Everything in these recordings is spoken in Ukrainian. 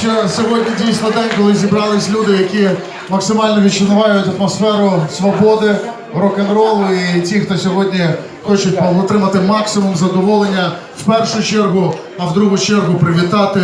Що сьогодні дійсно день, коли зібрались люди, які максимально відчувають атмосферу свободи, рок-н-ролу, і ті, хто сьогодні хочуть отримати максимум задоволення в першу чергу, а в другу чергу привітати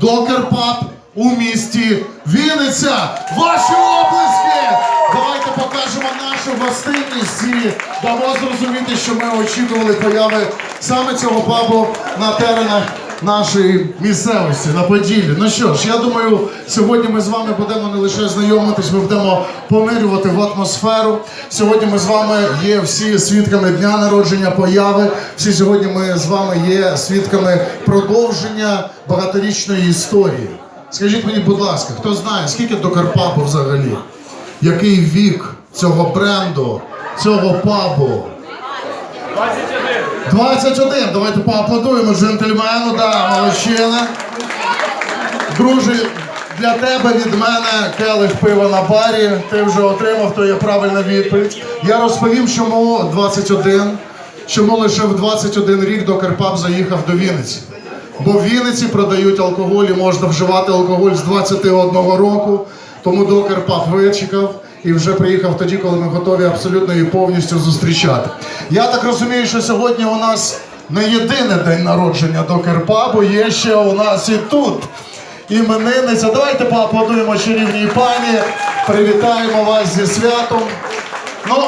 Докер Паб у місті Вінниця. Ваші оплески! Давайте покажемо нашу гостинність і дамо зрозуміти, що ми очікували появи саме цього пабу на теренах нашої місцевості на Поділлі. Ну що ж, я думаю, сьогодні ми з вами будемо не лише знайомитись, ми будемо понирювати в атмосферу. Сьогодні ми з вами є всі свідками дня народження, появи. Всі сьогодні ми з вами є свідками продовження багаторічної історії. Скажіть мені, будь ласка, хто знає, скільки до Карпапу взагалі? Який вік цього бренду, цього пабу? 21. Давайте поаплодуємо джентльмену, да, молодчина. Друже, для тебе від мене келих пива на барі. Ти вже отримав, то є правильна відповідь. Я розповім, чому 21, чому лише в 21 рік до Карпап заїхав до Вінниці. Бо в Вінниці продають алкоголь і можна вживати алкоголь з 21 року. Тому до Карпап вичекав і вже приїхав тоді, коли ми готові абсолютно і повністю зустрічати. Я так розумію, що сьогодні у нас не єдиний день народження до Карпабу, є ще у нас і тут іменинниця. Давайте поаплодуємо чарівній пані, привітаємо вас зі святом. Ну,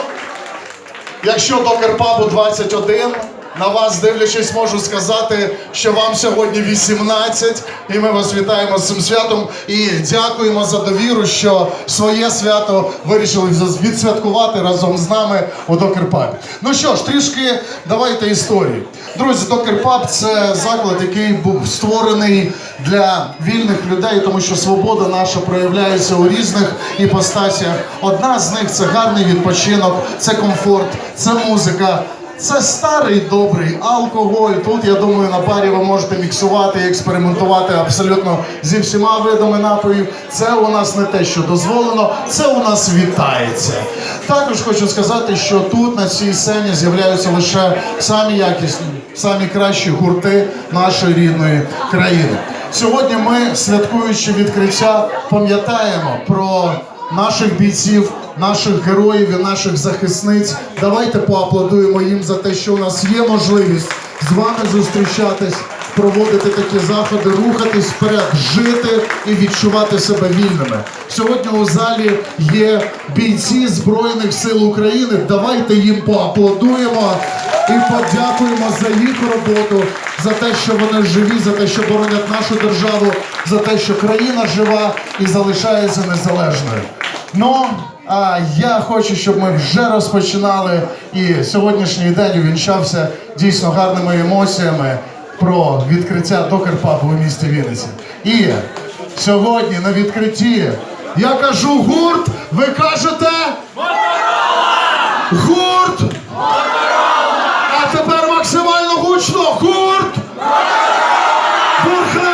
Якщо до Керпабу 21, на вас дивлячись, можу сказати, що вам сьогодні 18, і ми вас вітаємо з цим святом і дякуємо за довіру, що своє свято вирішили відсвяткувати разом з нами у Докерпабі. Ну що ж, трішки давайте історії. Друзі, Докерпаб це заклад, який був створений для вільних людей, тому що свобода наша проявляється у різних іпостасіях. Одна з них це гарний відпочинок, це комфорт, це музика. Це старий добрий алкоголь. Тут я думаю, на барі ви можете міксувати і експериментувати абсолютно зі всіма видами напоїв. Це у нас не те, що дозволено, це у нас вітається. Також хочу сказати, що тут на цій сцені з'являються лише самі якісні, самі кращі гурти нашої рідної країни. Сьогодні ми, святкуючи відкриття, пам'ятаємо про наших бійців, наших героїв і наших захисниць. Давайте поаплодуємо їм за те, що у нас є можливість з вами зустрічатись, проводити такі заходи, рухатись вперед, жити і відчувати себе вільними. Сьогодні у залі є бійці Збройних сил України. Давайте їм поаплодуємо і подякуємо за їх роботу, за те, що вони живі, за те, що боронять нашу державу, за те, що країна жива і залишається незалежною. Ну, а я хочу, щоб ми вже розпочинали. І сьогоднішній день увінчався дійсно гарними емоціями про відкриття докерпапу у місті Вінниці. І сьогодні на відкритті я кажу гурт. Ви кажете гурт! А тепер максимально гучно гурт! Бурхан!